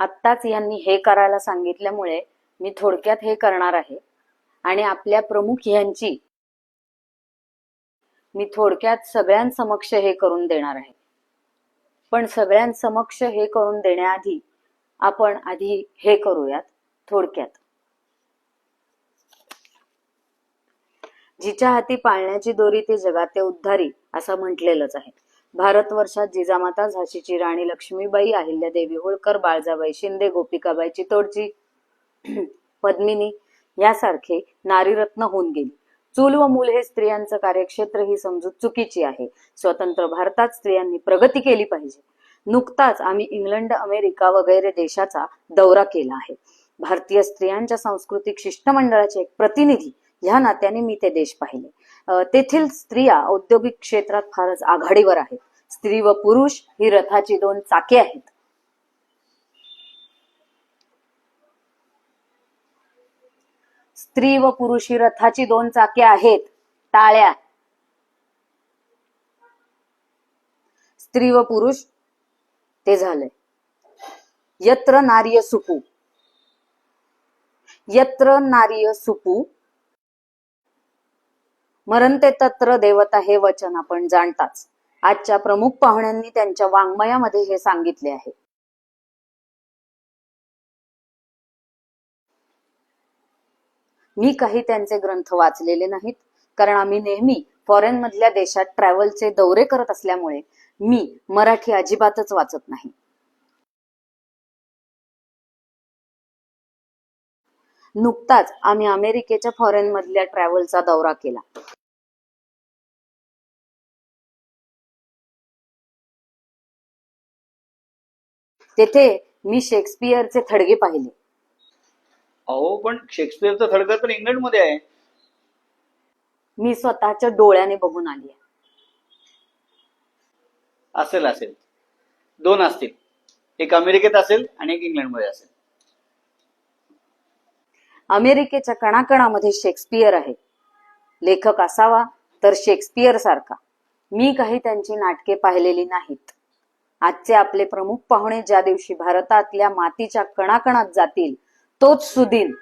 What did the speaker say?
आत्ताच यांनी हे करायला सांगितल्यामुळे मी थोडक्यात हे करणार आहे. आणि आपल्या प्रमुख यांची मी थोडक्यात सगळ्यांसमक्ष हे करून देणार आहे. पण सगळ्यांसमक्ष हे करून देण्याआधी आपण आधी हे करूयात थोडक्यात. जिच्या हाती पाळण्याची दोरी ते जगाते उद्धारी असं म्हटलेलंच आहे. भारतवर्षात जिजामाता झाशीची राणी लक्ष्मीबाई अहिल्यादेवी होळकर बाळजाबाई शिंदे गोपिकाबाई चितोडची पद्मिनी यासारखे नारीरत्न होऊन गेली. चूल व मूल हे स्त्रियांचं कार्यक्षेत्र ही समजूत चुकीची आहे. स्वतंत्र भारतात स्त्रियांनी प्रगती केली पाहिजे. नुकताच आम्ही इंग्लंड अमेरिका वगैरे देशाचा दौरा केला आहे. भारतीय स्त्रियांच्या सांस्कृतिक शिष्टमंडळाचे एक प्रतिनिधी ह्या नात्याने मी ते देश पाहिले. तेथील स्त्रिया औद्योगिक क्षेत्रात फारच आघाडीवर आहेत. स्त्री व पुरुष ही रथाची दोन चाके आहेत. स्त्री व पुरुष ही रथाची दोन चाके आहेत. टाळ्या. स्त्री व पुरुष ते झालंय. यत्र नार्य सुपू. यत्र नार्य सुपू मरणते तत्र देवता हे वचन आपण जाणताच. आजच्या प्रमुख पाहुण्यांनी त्यांच्या वाङ्मयामध्ये हे सांगितले आहे. मी काही त्यांचे ग्रंथ वाचलेले नाहीत कारण आम्ही नेहमी फॉरेन मधल्या देशात ट्रॅव्हलचे दौरे करत असल्यामुळे मी मराठी अजिबातच वाचत नाही. नुकताच आम्ही अमेरिकेच्या फॉरेन मधल्या ट्रॅव्हलचा दौरा केला. तेथे मी शेक्सपियरचे थडगे पाहिले. अहो पण शेक्सपियरचं थडगं तर इंग्लंडमध्ये आहे. मी स्वतःच्या डोळ्याने बघून आली आहे. असेल असेल. दोन असतील. एक अमेरिकेत असेल आणि एक इंग्लंडमध्ये असेल. अमेरिकेच्या कणाकणामध्ये शेक्सपियर आहे. लेखक असावा तर शेक्सपियर सारखा. मी काही त्यांची नाटके पाहिलेली नाहीत. आजचे आपले प्रमुख पाहुणे ज्या दिवशी भारतातल्या मातीच्या कणाकणात जातील तोच सुदिन